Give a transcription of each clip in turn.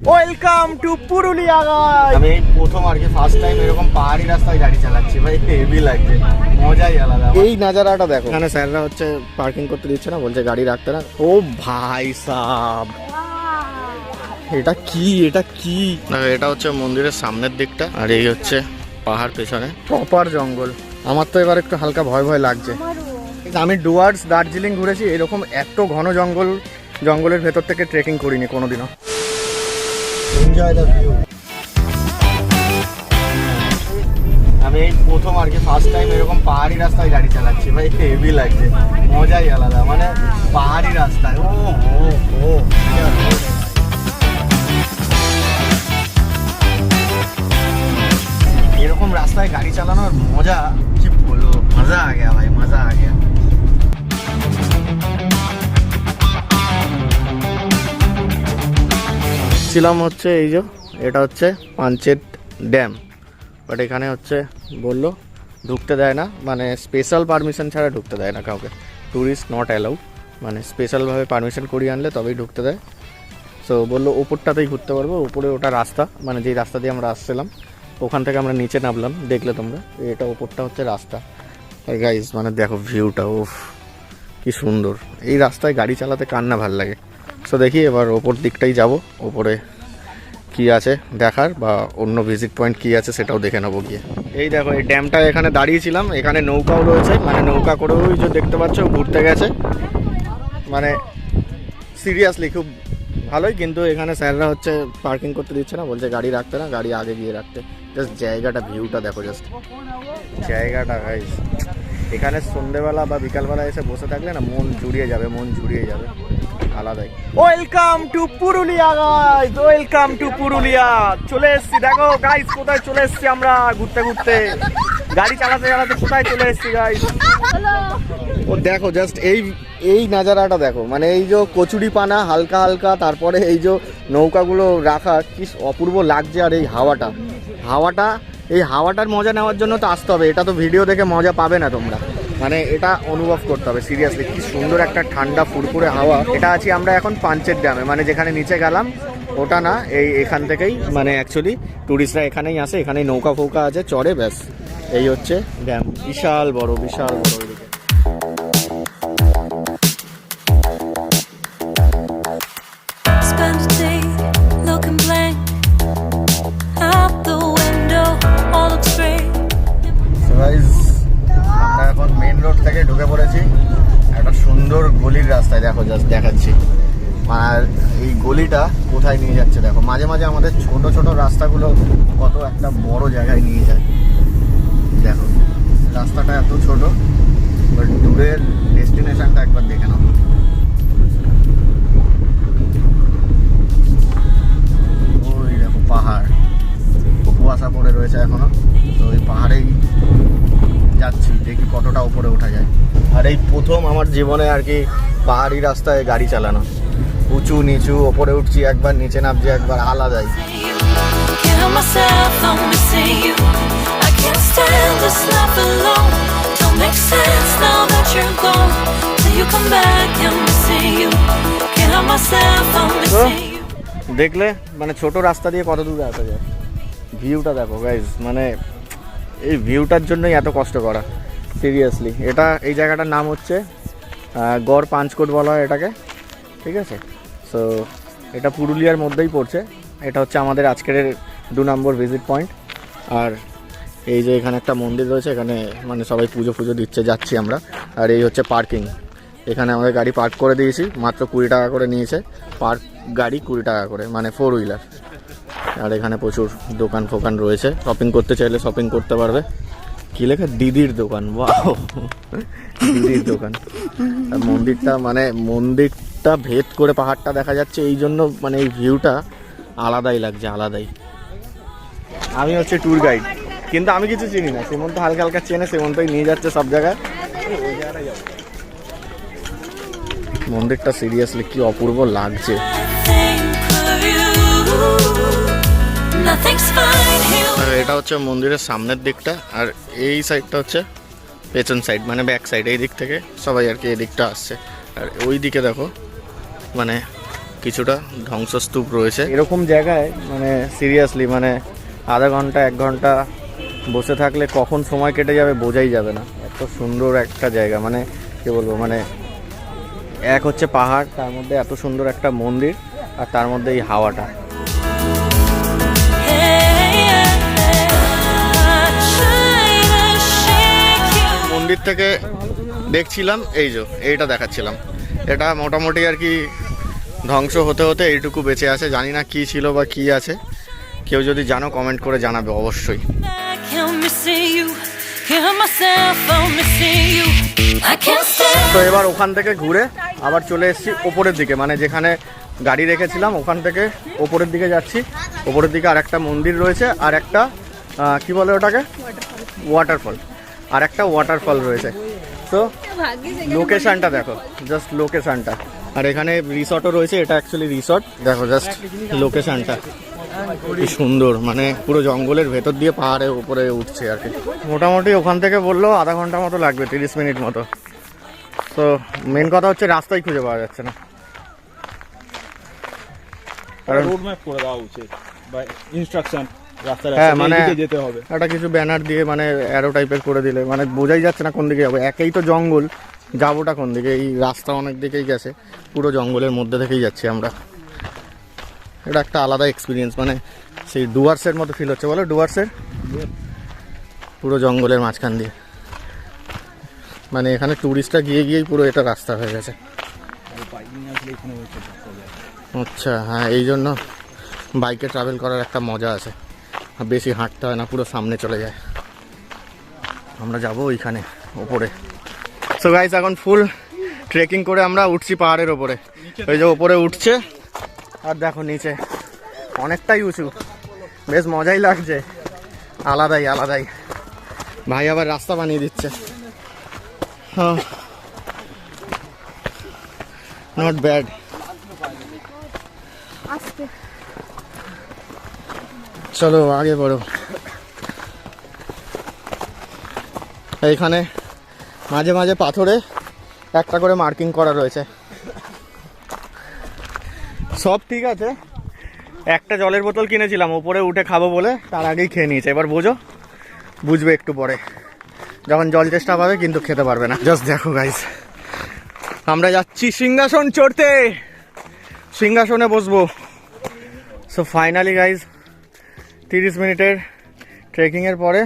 Welcome to Purulia guys আমি এই প্রথম আর কি ফার্স্ট টাইম এরকম পাহাড়ি রাস্তায় গাড়ি চালাচ্ছি ভাই। হেভি লাগছে। মজাই আলাদা। এই নাজারাটা দেখো। এখানে স্যাররা হচ্ছে পার্কিং করতে দিচ্ছে না বলছে গাড়ি রাখতে না। ও ভাই সাব। এটা কি? এটা কি? না এটা হচ্ছে মন্দিরের সামনের দিকটা আর এই হচ্ছে পাহাড় পেছনে। প্রপার জঙ্গল। আমার তো এবার একটু হালকা ভয় ভয় লাগছে। আমি ডুয়ার্স দার্জিলিং ঘুরেছি এরকম এত ঘন জঙ্গল জঙ্গলের ভেতর থেকে ট্রেকিং করিনি কোনোদিনও। এনজয় দ্য ভিউ আমি এই প্রথম আর কি ফার্স্ট টাইম এরকম পাহাড়ি রাস্তায় গাড়ি চালাচ্ছি। ভাই হেভি লাগছে। মজাই আলাদা। মানে পাহাড়ি রাস্তায় ও ও ও। এরকম রাস্তায় গাড়ি চালানোর মজা কি বলব? মজা আগে ভাই, মজা আ গেয়া ছিলাম হচ্ছে এই যে, এটা হচ্ছে পাঞ্চেত ড্যাম। বাট এখানে হচ্ছে বলল, ঢুকতে দেয় না। মানে স্পেশাল পারমিশন ছাড়া ঢুকতে দেয় না কাউকে। ট্যুরিস্ট নট অ্যালাউ মানে স্পেশালভাবে পারমিশন করিয়ে আনলে তবেই ঢুকতে দেয়। সো বলল ওপরটাতেই ঘুরতে পারব। ওপরে ওটা রাস্তা। মানে যেই রাস্তা দিয়ে আমরা আসছিলাম, ওখান থেকে আমরা নিচে নামলাম। দেখলে তোমরা, এটা ওপরটা হচ্ছে রাস্তা। গাইজ মানে দেখো ভিউটা ওফ কি সুন্দর। এই রাস্তায় গাড়ি চালাতে কান্না ভালো লাগে? সো দেখি এবার ওপর দিকটাই যাব। ওপরে কি আছে দেখার বা অন্য ভিজিট পয়েন্ট কি আছে সেটাও দেখে নেব গিয়ে। এই দেখো, এই ড্যামটা এখানে দাঁড়িয়েছিলাম। এখানে নৌকাও রয়েছে। মানে নৌকা করেও ওই যে দেখতে পাচ্ছ ঘুরতে গেছে। মানে সিরিয়াসলি খুব ভালোই, কিন্তু এখানে স্যাররা হচ্ছে পার্কিং করতে দিচ্ছে না। বলছে গাড়ি রাখতে না, গাড়ি আগে গিয়ে রাখতে। জাস্ট জায়গাটা ভিউটা দেখো জাস্ট জায়গাটা এখানে সন্ধেবেলা বা বিকালবেলা এসে বসে থাকলে না মন জুড়িয়ে যাবে মন জুড়িয়ে যাবে। আলাদাই। Welcome to Purulia guys welcome to Purulia! চলে এসেছি দেখো গাইস কোথায় চলে এসেছি আমরা? ঘুরতে ঘুরতে। গাড়ি চালাতে চালাতে কোথায় চলে এসেছি গাইস ও দেখো জাস্ট এই এই নাজারাটা দেখো। মানে এই যে কচুরি পানা হালকা হালকা তারপরে এই যে নৌকাগুলো রাখা কি অপূর্ব লাগছে আর এই হাওয়াটা। হাওয়াটা এই হাওয়াটার মজা নেওয়ার জন্য তো আসতে হবে। এটা তো ভিডিও দেখে মজা পাবে না তোমরা। মানে এটা অনুভব করতে হবে সিরিয়াসলি কি সুন্দর একটা ঠান্ডা, ফুরফুরে হাওয়া। এটা আছি আমরা এখন পাঞ্চের ড্যামে মানে যেখানে নিচে গেলাম, ওটা না, এই এখান থেকেই মানে অ্যাকচুয়ালি ট্যুরিস্টরা এখানেই আসে, এখানেই নৌকা ফৌকা আছে, চড়ে ব্যাস। এই হচ্ছে ড্যাম বিশাল বড় বিশাল বড়। দেখো জাস্ট দেখাচ্ছি। আর এই গলিটা কোথায় নিয়ে যাচ্ছে দেখো। মাঝে মাঝে আমাদের ছোট ছোট রাস্তাগুলো কত একটা বড় জায়গায় নিয়ে যায়। দেখো, রাস্তাটা এত ছোট বাট দূরের ডেস্টিনেশনটা একবার দেখে নাও। ওই দেখো পাহাড়। কুয়াশা পড়ে রয়েছে এখনও। তো ওই পাহাড়েই যাচ্ছি দেখি কতটা উপরে উঠা যায়। আর এই প্রথম আমার জীবনে আর কি পাহাড়ি রাস্তায় গাড়ি চালানো। উঁচু নিচু ওপরে উঠছি একবার নিচে নামছি একবার আলাদা। দেখলে মানে ছোট রাস্তা দিয়ে কত দূরে আসা যায়। ভিউটা দেখো গাইজ মানে এই ভিউটার জন্যই এত কষ্ট করা সিরিয়াসলি এটা, এই জায়গাটার নাম হচ্ছে গড় পাঁচকোট বলা হয় এটাকে, ঠিক আছে? সো এটা পুরুলিয়ার মধ্যেই পড়ছে। এটা হচ্ছে আমাদের আজকের দু নম্বর ভিজিট পয়েন্ট আর এই যে এখানে একটা মন্দির রয়েছে, এখানে মানে সবাই পুজো ফুজো দিচ্ছে, যাচ্ছি আমরা। আর এই হচ্ছে পার্কিং এখানে আমাদের গাড়ি পার্ক করে দিয়েছি, মাত্র কুড়ি টাকা করে নিয়েছে। পার্ক গাড়ি কুড়ি টাকা করে মানে ফোর হুইলার আর এখানে প্রচুর দোকান ফোকান রয়েছে। শপিং করতে চাইলে শপিং করতে পারবে। কি লেখা? দিদির দোকান। বাহ দিদির দোকান। আর মন্দিরটা মানে মন্দিরটা ভেদ করে পাহাড়টা দেখা যাচ্ছে, এই জন্য মানে এই ভিউটা আলাদাই লাগছে, আলাদাই। আমি হচ্ছে ট্যুর গাইড কিন্তু আমি কিছু চিনি না। সেমন্ত হালকা হালকা চেনে সেমন্তই নিয়ে যাচ্ছে সব জায়গায়। মন্দিরটা সিরিয়াসলি কি অপূর্ব লাগছে। আর এটা হচ্ছে মন্দিরের সামনের দিকটা আর এই সাইডটা হচ্ছে পেছন সাইড মানে ব্যাক সাইড এই দিক থেকে সবাই আর কি এই দিকটা আসছে। আর ওই দিকে দেখো মানে কিছুটা ধ্বংসস্তূপ রয়েছে। এরকম জায়গায় মানে সিরিয়াসলি মানে আধা ঘণ্টা এক ঘণ্টা বসে থাকলে কখন সময় কেটে যাবে বোঝাই যাবে না। এত সুন্দর একটা জায়গা মানে কি বলব মানে এক হচ্ছে পাহাড় তার মধ্যে এত সুন্দর একটা মন্দির আর তার মধ্যে এই হাওয়াটা। মন্দির থেকে দেখছিলাম, এই যে, এইটা দেখাচ্ছিলাম। এটা মোটামুটি আর কি ধ্বংস হতে হতে এইটুকু বেঁচে আছে। জানি না কি ছিল বা কি আছে। কেউ যদি জানো কমেন্ট করে জানাবে অবশ্যই. তো এবার ওখান থেকে ঘুরে আবার চলে এসেছি ওপরের দিকে। মানে যেখানে গাড়ি রেখেছিলাম, ওখান থেকে ওপরের দিকে যাচ্ছি। ওপরের দিকে আর একটা মন্দির রয়েছে আর একটা কি বলে ওটাকে? ওয়াটারফল আর একটা ওয়াটারফল রয়েছে। তো লোকেশনটা দেখো জাস্ট লোকেশনটা আর এখানে রিসর্টও রয়েছে, এটা অ্যাকচুয়ালি রিসর্ট দেখো জাস্ট লোকেশনটা কি সুন্দর মানে পুরো জঙ্গলের ভেতর দিয়ে পাহাড়ের উপরে উঠছে আর কি। মোটামুটি ওখান থেকে বলল আধা ঘণ্টা মতো লাগবে, তিরিশ মিনিট মতো। তো মেন কথা হচ্ছে রাস্তাই খুঁজে পাওয়া যাচ্ছে না। কারণ রোড ম্যাপ করে দেওয়া উচিত, বা ইনস্ট্রাকশন হ্যাঁ, মানে- যেতে হবে। একটা কিছু ব্যানার দিয়ে মানে অ্যারো টাইপের করে দিলে মানে বোঝাই যাচ্ছে না কোন দিকে যাব। একেই তো জঙ্গল যাবোটা কোন দিকে? এই রাস্তা অনেক দিকেই গেছে পুরো জঙ্গলের মধ্যে থেকেই যাচ্ছি আমরা। এটা একটা আলাদা এক্সপিরিয়েন্স মানে সেই ডুয়ার্সের মতো ফিল হচ্ছে বলো ডুয়ার্সের? পুরো জঙ্গলের মাঝখান দিয়ে। মানে এখানে ট্যুরিস্টরা গিয়ে গিয়েই পুরো এটা রাস্তা হয়ে গেছে। আচ্ছা হ্যাঁ এই জন্য বাইকে ট্রাভেল করার একটা মজা আছে। বেশি হাঁটতে হয় না, পুরো সামনে চলে যায়। আমরা যাব ওইখানে, ওপরে। সো গাইস এখন ফুল ট্রেকিং করে আমরা উঠছি পাহাড়ের ওপরে। ওই যে ওপরে উঠছে, আর দেখো নিচে, অনেকটাই উঁচু। বেশ মজাই লাগছে। আলাদাই আলাদাই। ভাই আবার রাস্তা বানিয়ে দিচ্ছে। নট ব্যাড চলো, আগে বড়ো এইখানে মাঝে মাঝে পাথরে একটা করে মার্কিং করা রয়েছে। সব ঠিক আছে। একটা জলের বোতল কিনেছিলাম, ওপরে উঠে খাব বলে, তার আগেই খেয়ে নিয়েছে। এবার বোঝো, বুঝবে একটু পরে। যখন জল চেষ্টা পাবে, কিন্তু খেতে পারবে না। জাস্ট দেখো গাইস আমরা যাচ্ছি সিংহাসন চড়তে। সিংহাসনে বসবো। সো ফাইনালি গাইজ তিরিশ মিনিটের ট্রেকিংয়ের পরে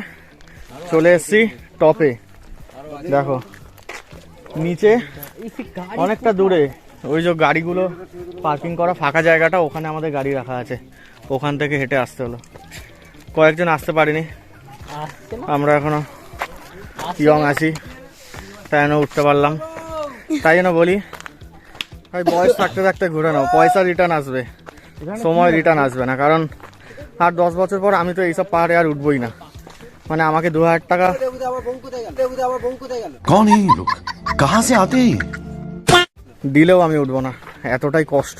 চলে এসেছি টপে দেখো নিচে অনেকটা দূরে ওই যে গাড়িগুলো পার্কিং করা ফাঁকা জায়গাটা ওখানে আমাদের গাড়ি রাখা আছে। ওখান থেকে হেঁটে আসতে হলো। কয়েকজন আসতে পারিনি। আমরা এখনও ইয়ং আছি তাই জন্য উঠতে পারলাম। তাই জন্য বলি ভাই বয়স থাকতে থাকতে ঘুরে নাও। পয়সা রিটার্ন আসবে। সময় রিটার্ন আসবে না কারণ আর দশ বছর পর আমি তো এইসব পাহাড়ে আর উঠবই না মানে আমাকে দু হাজার টাকা कौन है ये लोग कहाँ से आते हैं ये? দিলেও আমি উঠবো না এতটাই কষ্ট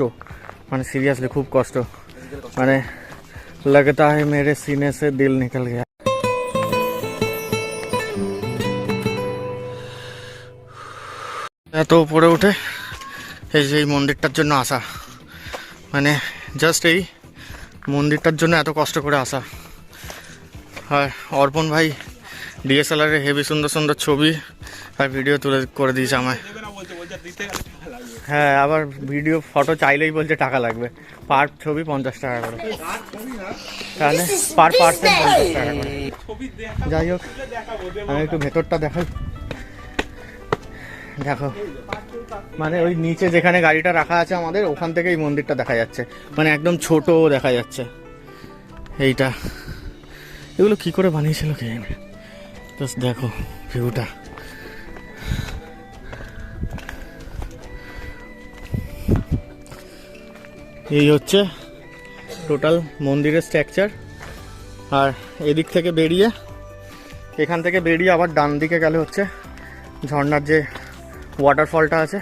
মানে সিরিয়াসলি খুব কষ্ট মানে लगता है मेरे सीने से दिल निकल गया এত উপরে উঠে এই যে এই মন্দিরটার জন্য আসা মানে জাস্ট এই মন্দিরটার জন্য এত কষ্ট করে আসা। আর অর্পণ ভাই ডিএসএলআরে হেভি সুন্দর সুন্দর ছবি আর ভিডিও তুলে করে দিয়েছে আমায়। হ্যাঁ আবার ভিডিও ফটো চাইলেই বলছে টাকা লাগবে। পার ছবি পঞ্চাশ টাকা করে। তাহলে পার পার্সেন্ট পঞ্চাশ টাকা করে। যাই হোক, আমি একটু ভেতরটা দেখাই। দেখো। মানে ওই নিচে যেখানে গাড়িটা রাখা আছে আমাদের, ওখান থেকে এই মন্দিরটা দেখা যাচ্ছে। মানে একদম ছোট দেখা যাচ্ছে। এইটা। এগুলো কি করে বানিয়েছিল কে জাস্ট দেখো ভিউটা। এই হচ্ছে টোটাল মন্দিরের স্ট্রাকচার আর এদিক থেকে বেরিয়ে, এখান থেকে বেরিয়ে আবার ডান দিকে গেলে হচ্ছে ঝর্ণার যে ওয়াটারফলটা আছে।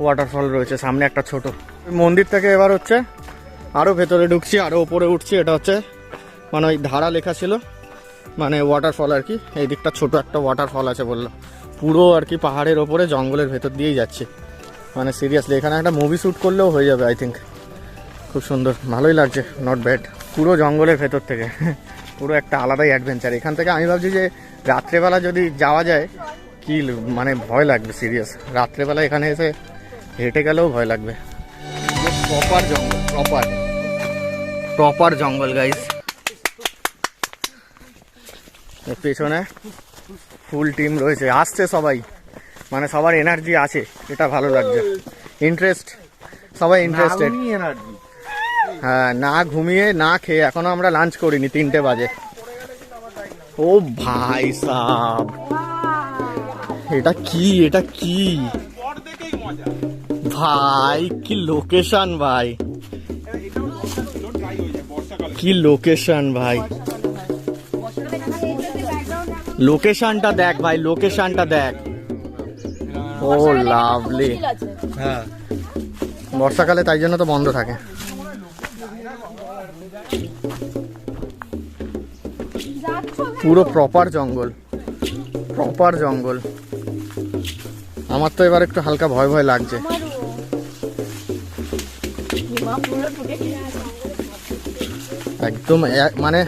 ওয়াটারফল রয়েছে, সামনে একটা ছোট। মন্দির থেকে এবার হচ্ছে আরও ভেতরে ঢুকছি আরও ওপরে উঠছি। এটা হচ্ছে মানে ওই ধারা লেখা ছিল মানে ওয়াটারফল আর কি। এই দিকটা ছোট একটা ওয়াটারফল আছে বলল। পুরো আর কি পাহাড়ের ওপরে, জঙ্গলের ভেতর দিয়েই যাচ্ছে। মানে সিরিয়াসলি এখানে একটা মুভি শ্যুট করলেও হয়ে যাবে আই থিঙ্ক খুব সুন্দর, ভালোই লাগছে নট ব্যাড পুরো জঙ্গলের ভেতর থেকে। পুরো একটা আলাদাই অ্যাডভেঞ্চার এখান থেকে আমি ভাবছি যে রাত্রেবেলা যদি যাওয়া যায় কি মানে ভয় লাগবে সিরিয়াস রাত্রেবেলা এখানে এসে হেঁটে গেলেও ভয় লাগবে। প্রপার জঙ্গল প্রপার প্রপার জঙ্গল গাইস পেছনে ফুল টিম রয়েছে। আসছে সবাই। মানে সবার এনার্জি আছে। এটা ভালো লাগছে। ইন্টারেস্ট সবাই ইন্টারেস্টেড হ্যাঁ না ঘুমিয়ে না খেয়ে। এখনও আমরা লাঞ্চ করিনি তিনটে বাজে। ও ভাই সাব। এটা কি? এটা কি? ভাই কি লোকেশন ভাই। কি লোকেশন ভাই। লোকেশনটা দেখ ভাই লোকেশনটা দেখ। ও লাভলি হ্যাঁ। বর্ষাকালে তাই জন্য তো বন্ধ থাকে। পুরো প্রপার জঙ্গল। প্রপার জঙ্গল। আমার তো এবার একটু হালকা ভয় ভয় লাগছে। একদম মানে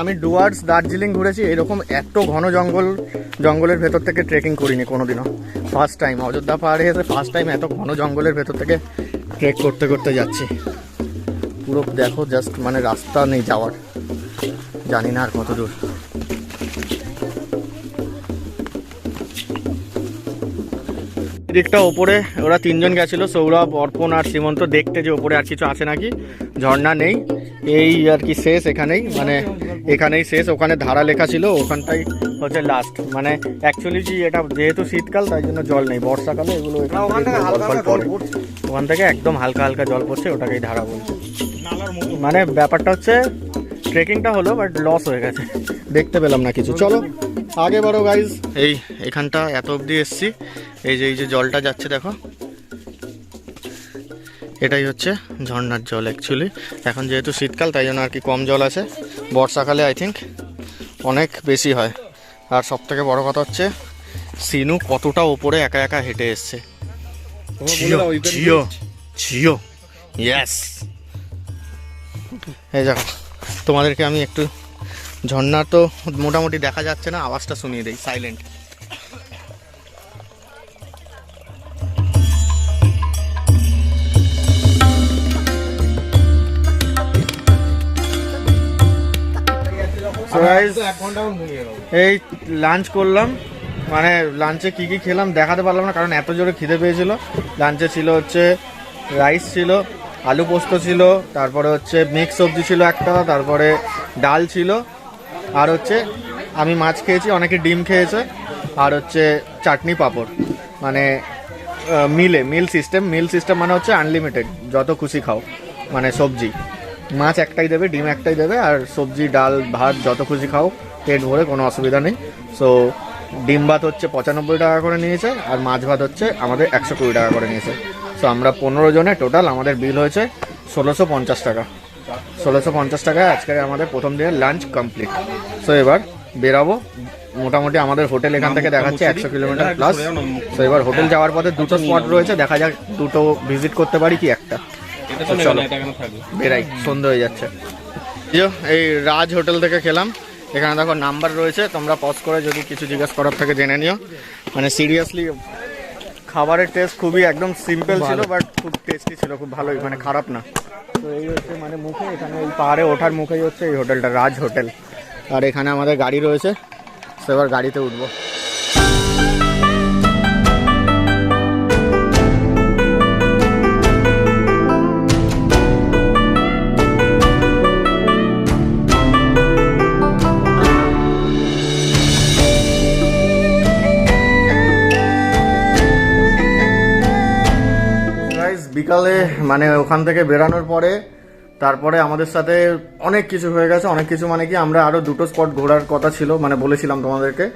আমি ডুয়ার্স দার্জিলিং ঘুরেছি, এরকম এত ঘন জঙ্গল, জঙ্গলের ভেতর থেকে ট্রেকিং করিনি কোনোদিনও। ফার্স্ট টাইম অযোধ্যা পাহাড়ে এসে ফার্স্ট টাইম এত ঘন জঙ্গলের ভেতর থেকে ট্রেক করতে করতে যাচ্ছি। পুরো দেখো জাস্ট মানে রাস্তা নেই যাওয়ার। জানি না আর কত দূর দিকটা ওপরে ওরা তিনজন গেছিল সৌরভ অর্পণ আর সীমন্ত দেখতে যে ওপরে আর কিছু আছে নাকি? ঝর্ণা নেই। এই আর কি শেষ এখানেই মানে এখানেই শেষ। ওখানে ধারা লেখা ছিল ওখানটাই হচ্ছে লাস্ট মানে অ্যাকচুয়ালি কি এটা যেহেতু শীতকাল তাই জন্য জল নেই। বর্ষাকালে এগুলো। ওখান থেকে একদম হালকা হালকা জল পড়ছে ওটাকেই ধারা বলছে মানে ব্যাপারটা হচ্ছে ট্রেকিংটা হলো বাট লস হয়ে গেছে। দেখতে পেলাম না কিছু। চলো আগে বারো গাইজ এই এখানটা এত অবধি এসছি। এই যে এই যে জলটা যাচ্ছে দেখো। এটাই হচ্ছে ঝর্নার জল অ্যাকচুয়ালি এখন যেহেতু শীতকাল তাই জন্য আর কি কম জল আছে। বর্ষাকালে আই থিঙ্ক অনেক বেশি হয়। আর সব থেকে বড় কথা হচ্ছে সিনু কতটা ওপরে একা একা হেঁটে এসছে। ইয়েস এই দেখো তোমাদেরকে আমি একটু ঝর্ণার তো মোটামুটি দেখা যাচ্ছে না আওয়াজটা শুনিয়ে দিই সাইলেন্ট এই লাঞ্চ করলাম। মানে লাঞ্চে কি কি খেলাম দেখাতে পারলাম না কারণ এত জোরে খিদে পেয়েছিল। লাঞ্চে ছিল হচ্ছে রাইস ছিল আলু পোস্ত ছিল তারপরে হচ্ছে মিক্স সবজি ছিল একটা তারপরে ডাল ছিল আর হচ্ছে আমি মাছ খেয়েছি অনেকে ডিম খেয়েছে আর হচ্ছে চাটনি পাঁপড়। মানে মিলে মিল সিস্টেম মিল সিস্টেম মানে হচ্ছে আনলিমিটেড যত খুশি খাও মানে সবজি। মাছ একটাই দেবে, ডিম একটাই দেবে, আর সবজি, ডাল, ভাত, যত খুশি খাও, পেট ভরে কোনো অসুবিধা নেই। সো ডিম ভাত হচ্ছে পঁচানব্বই টাকা করে নিয়েছে, আর মাছ ভাত হচ্ছে আমাদের একশো কুড়ি টাকা করে নিয়েছে। সো আমরা পনেরো জনে টোটাল আমাদের বিল হয়েছে ষোলোশো পঞ্চাশ টাকা। ষোলোশো পঞ্চাশ টাকায় আজকে আমাদের প্রথম দিনের লাঞ্চ কমপ্লিট সো এবার বেরাবো, মোটামুটি আমাদের হোটেল এখান থেকে দেখাচ্ছে একশো কিলোমিটার প্লাস তো এবার হোটেল যাওয়ার পথে দুটো স্পট রয়েছে, দেখা যাক দুটো ভিজিট করতে পারি কি একটা। চলো। বেরাই সন্ধে হয়ে যাচ্ছে। এই এই রাজ হোটেল থেকে খেলাম। এখানে দেখো নাম্বার রয়েছে তোমরা পজ করে যদি কিছু জিজ্ঞেস করার থেকে জেনে নিও। মানে সিরিয়াসলি খাবারের টেস্ট খুবই একদম সিম্পল ছিল বাট খুব টেস্টি ছিল খুব ভালোই মানে খারাপ না। তো এই হচ্ছে মানে মুখে এখানে এই পাহাড়ে ওঠার মুখেই হচ্ছে এই হোটেলটা রাজ হোটেল। আর এখানে আমাদের গাড়ি রয়েছে তো এবার গাড়িতে উঠবো। বিকালে মানে ওখান থেকে বেরানোর পরে, তারপরে আমাদের সাথে অনেক কিছু হয়ে গেছে। অনেক কিছু মানে কি, আমরা আরও দুটো স্পট ঘোরার কথা ছিল মানে বলেছিলাম তোমাদেরকে।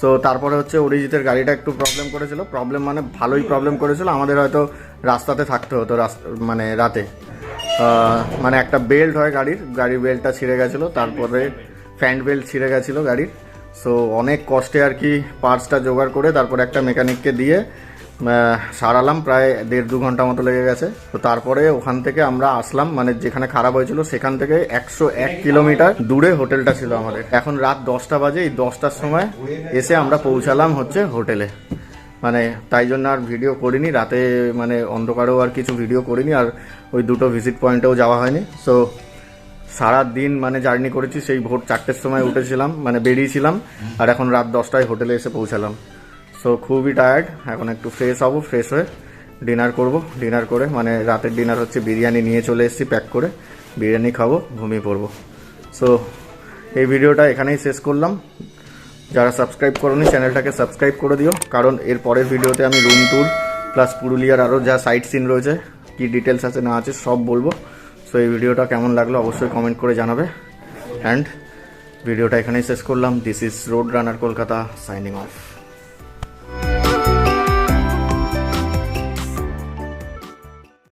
সো তারপরে হচ্ছে অরিজিতের গাড়িটা একটু প্রবলেম করেছিল। প্রবলেম মানে ভালোই প্রবলেম করেছিল। আমাদের হয়তো রাস্তাতে থাকতে হতো মানে রাতে। মানে একটা বেল্ট হয় গাড়ির গাড়ির বেল্টটা ছিঁড়ে গেছিল, তারপরে ফ্যান্ড বেল্ট ছিঁড়ে গেছিল গাড়ির। সো অনেক কষ্টে আর কি পার্টসটা জোগাড় করে, তারপরে একটা মেকানিককে দিয়ে সারালাম প্রায় দেড় দু ঘণ্টা মতো লেগে গেছে। তো তারপরে ওখান থেকে আমরা আসলাম মানে যেখানে খারাপ হয়েছিল সেখান থেকে একশো এক কিলোমিটার দূরে হোটেলটা ছিল আমাদের। এখন রাত দশটা বাজে, এই দশটার সময় এসে আমরা পৌঁছালাম হচ্ছে হোটেলে। মানে তাই জন্য আর ভিডিও করিনি, রাতে মানে অন্ধকারেও আর কিছু ভিডিও করিনি, আর ওই দুটো ভিজিট পয়েন্টেও যাওয়া হয়নি। সো সারা দিন মানে জার্নি করেছি, সেই ভোর চারটের সময় উঠেছিলাম মানে বেরিয়েছিলাম, আর এখন রাত দশটায় হোটেলে এসে পৌঁছালাম। সো খুবই টায়ার্ড এখন একটু ফ্রেশ হব ফ্রেশ হয়ে ডিনার করব। ডিনার করে মানে রাতের ডিনার হচ্ছে বিরিয়ানি নিয়ে চলে এসেছি প্যাক করে। বিরিয়ানি খাব, ঘুমিয়ে পড়ব। সো এই ভিডিওটা এখানেই শেষ করলাম। যারা সাবস্ক্রাইব করোনি চ্যানেলটাকে সাবস্ক্রাইব করে দিও। কারণ এর পরের ভিডিওতে আমি রুম ট্যুর প্লাস পুরুলিয়ার আরও যা সাইট সিন রয়েছে, কী ডিটেলস আছে না আছে সব বলব। সো এই ভিডিওটা কেমন লাগল অবশ্যই কমেন্ট করে জানাবে। অ্যান্ড ভিডিওটা এখানেই শেষ করলাম। This is Road Runner Kolkata signing off